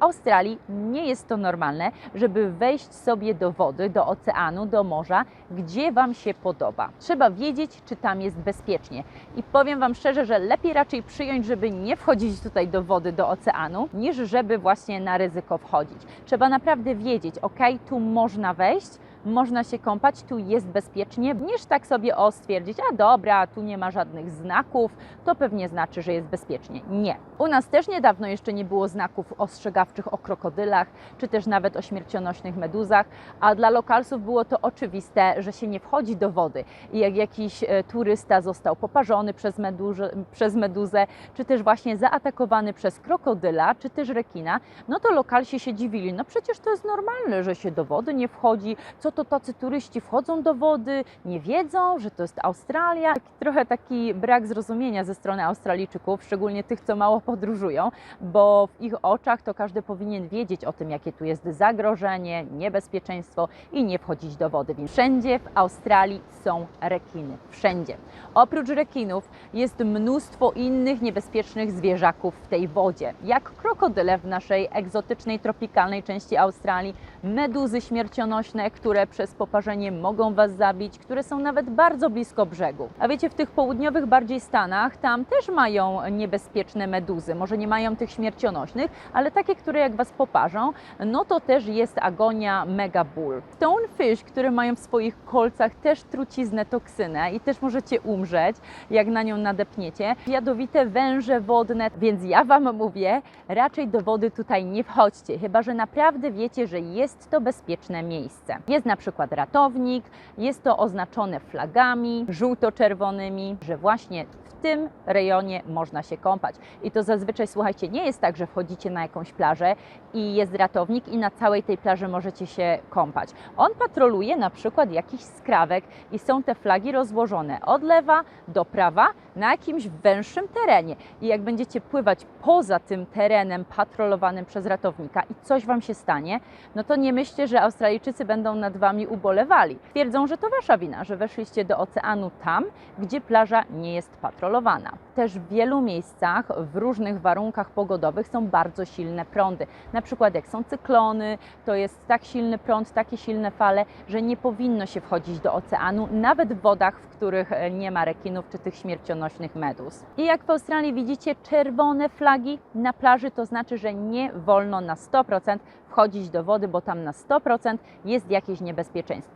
W Australii nie jest to normalne, żeby wejść sobie do wody, do oceanu, do morza, gdzie Wam się podoba. Trzeba wiedzieć, czy tam jest bezpiecznie. I powiem Wam szczerze, że lepiej raczej przyjąć, żeby nie wchodzić tutaj do wody, do oceanu, niż żeby właśnie na ryzyko wchodzić. Trzeba naprawdę wiedzieć, ok, tu można wejść, można się kąpać, tu jest bezpiecznie, niż tak sobie o stwierdzić, a dobra, tu nie ma żadnych znaków, to pewnie znaczy, że jest bezpiecznie. Nie. U nas też niedawno jeszcze nie było znaków ostrzegawczych o krokodylach, czy też nawet o śmiercionośnych meduzach, a dla lokalsów było to oczywiste, że się nie wchodzi do wody. I jak jakiś e, turysta został poparzony przez, meduzę, przez meduzę, czy też właśnie zaatakowany przez krokodyla, czy też rekina, no to lokalsi się dziwili. No przecież to jest normalne, że się do wody nie wchodzi. Co to tacy turyści wchodzą do wody, nie wiedzą, że to jest Australia. Trochę taki brak zrozumienia ze strony Australijczyków, szczególnie tych, co mało podróżują, bo w ich oczach to każdy powinien wiedzieć o tym, jakie tu jest zagrożenie, niebezpieczeństwo i nie wchodzić do wody. Więc wszędzie w Australii są rekiny. Wszędzie. Oprócz rekinów jest mnóstwo innych niebezpiecznych zwierzaków w tej wodzie, jak krokodyle w naszej egzotycznej, tropikalnej części Australii, meduzy śmiercionośne, które przez poparzenie mogą Was zabić, które są nawet bardzo blisko brzegu. A wiecie, w tych południowych bardziej stanach, tam też mają niebezpieczne meduzy. Może nie mają tych śmiercionośnych, ale takie, które jak Was poparzą, no to też jest agonia mega ból. Stonefish, które mają w swoich kolcach też truciznę toksynę i też możecie umrzeć, jak na nią nadepniecie. Jadowite węże wodne, więc ja Wam mówię, raczej do wody tutaj nie wchodźcie, chyba że naprawdę wiecie, że jest to bezpieczne miejsce. Jest na przykład ratownik, jest to oznaczone flagami żółto-czerwonymi, że właśnie w tym rejonie można się kąpać. I to zazwyczaj, słuchajcie, nie jest tak, że wchodzicie na jakąś plażę i jest ratownik i na całej tej plaży możecie się kąpać. On patroluje na przykład jakiś skrawek i są te flagi rozłożone od lewa do prawa na jakimś węższym terenie. I jak będziecie pływać poza tym terenem patrolowanym przez ratownika i coś Wam się stanie, no to nie myślcie, że Australijczycy będą nad Wami ubolewali. Twierdzą, że to Wasza wina, że weszliście do oceanu tam, gdzie plaża nie jest patrolowana. Też w wielu miejscach w różnych warunkach pogodowych są bardzo silne prądy. Na przykład jak są cyklony, to jest tak silny prąd, takie silne fale, że nie powinno się wchodzić do oceanu, nawet w wodach, w których e, nie ma rekinów czy tych śmiercionośnych meduz. I jak w Australii widzicie czerwone flagi na plaży, to znaczy, że nie wolno na 100% wchodzić do wody, bo tam na 100% jest jakieś niebezpieczeństwo.